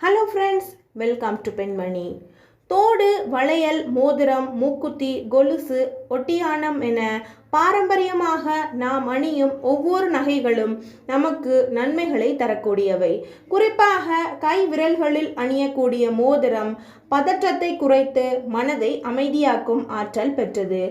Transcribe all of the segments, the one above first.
Hello friends welcome to பெண்மணி தோடு வளையல் மோதிரம் மூக்குத்தி கொலுசு ஒட்டியானம் என பாரம்பரியமாக நாம் அணியும் ஒவ்வொரு நகைகளும் நமக்கு நன்மைகளை தரக்கூடியவை. குறிப்பாக கை விரல்களில் அணியக்கூடிய மோதிரம் பதற்றத்தை குறைத்து மனதை அமைதியாக்கும் ஆற்றல் பெற்றது.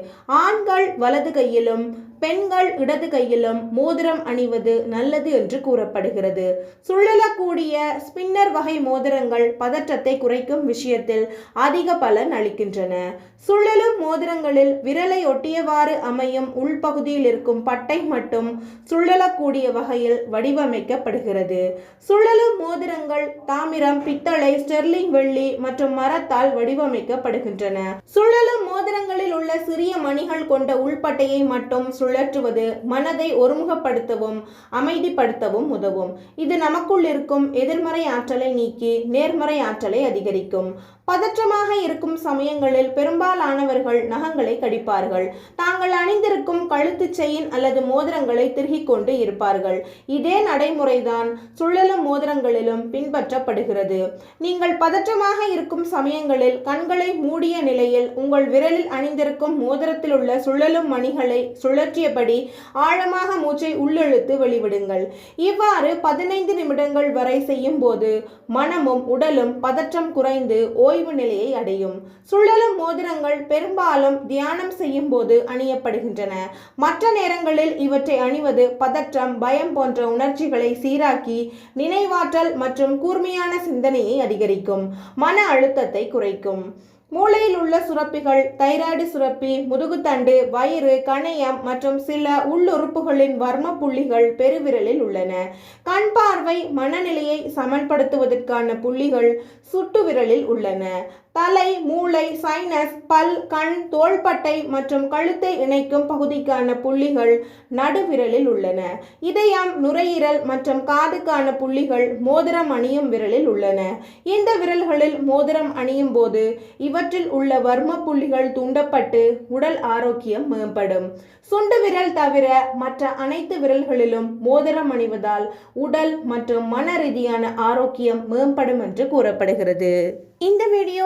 ஆண்கள் வலது கையிலும் பெண்கள் இடது கையிலும் மோதிரம் அணிவது நல்லது என்று கூறப்படுகிறது. சுழலக்கூடிய ஸ்பின்னர் வகை மோதிரங்கள் பதற்றத்தை குறைக்கும் விஷயத்தில் அதிக பலன் அளிக்கின்றன. சுழலும் மோதிரங்களில் விரலை ஒட்டியவாறு அமையும் உள்பகுதியில் இருக்கும் பட்டை மட்டும் சுழலக்கூடிய வகையில் வடிவமைக்கப்படுகிறது. சுழலும் மோதிரங்கள் தாமிரம் பித்தளை ஸ்டெர்லிங் வெள்ளி மற்றும் மரத்தால் வடிவமைக்கப்படுகின்றன. சுழலும் மோதிரங்களில் உள்ள சிறிய மணிகள் கொண்ட உள்பட்டையை மட்டும் சுழற்றுவது மனதை ஒருமுகப்படுத்தவும் அமைதிப்படுத்தவும் உதவும். இது நமக்குள் இருக்கும் எதிர்மறை ஆற்றலை நீக்கி நேர்மறை ஆற்றலை அதிகரிக்கும். பதற்றமாக இருக்கும் சமயங்களில் பெரும்பாலானவர்கள் நகங்களை கடிப்பார்கள். தாங்கள் அணிந்திருக்கும் கழுத்து செயின் அல்லது மோதிரங்களை திருகிக் கொண்டு இருப்பார்கள். இதே நடைமுறைதான் சுழலும் மோதிரங்களிலும் பின்பற்றப்படுகிறது. நீங்கள் பதற்றமாக இருக்கும் சமயங்களில் கண்களை மூடிய நிலையில் உங்கள் விரலில் அணிந்திருக்கும் மோதிரத்தில் உள்ள சுழலும் மணிகளை சுழற்றியபடி ஆழமாக மூச்சை உள்ளிழுத்து வெளிவிடுங்கள். இவ்வாறு பதினைந்து நிமிடங்கள் வரை செய்யும் போது மனமும் உடலும் பதற்றம் குறைந்து ஓய்வு நிலையை அடையும். சுழலும் மோதிரங்கள் பெரும்பாலும் தியானம் செய்யும் போது அணியப்படுகின்றன. மற்ற நேரங்களில் இவற்றை அணிவது பதற்றம் பயம் போன்ற உணர்ச்சிகளை சீராக்கி நினைவாற்றல் மற்றும் கூர்மையான சிந்தனையை அதிகரிக்கும். மன அழுத்தத்தை குறைக்கும். மூளையில் உள்ள சுரப்பிகள் தைராய்டு சுரப்பி முதுகுத்தண்டு வயிறு கணையம் மற்றும் சில உள்ளுறுப்புகளின் வர்ம புள்ளிகள் பெருவிரலில் உள்ளன. கண் பார்வை மனநிலையை சமன்படுத்துவதற்கான புள்ளிகள் சுட்டு விரலில் உள்ளன. தலை மூளை சைனஸ் பல் கண் தோள்பட்டை மற்றும் கழுத்தை இணைக்கும் பகுதிக்கான புள்ளிகள் நடுவிரலில் உள்ளன. இதயம் நுரையீரல் மற்றும் காதுக்கான புள்ளிகள் மோதிரம் அணியும் விரலில் உள்ளன. இந்த விரல்களில் மோதிரம் அணியும் போது இவற்றில் உள்ள வர்ம புள்ளிகள் தூண்டப்பட்டு உடல் ஆரோக்கியம் மேம்படும். சுண்டு விரல் தவிர மற்ற அனைத்து விரல்களிலும் மோதிரம் அணிவதால் உடல் மற்றும் மன ரீதியான ஆரோக்கியம் மேம்படும் என்று கூறப்படுகிறது. இந்த வீடியோ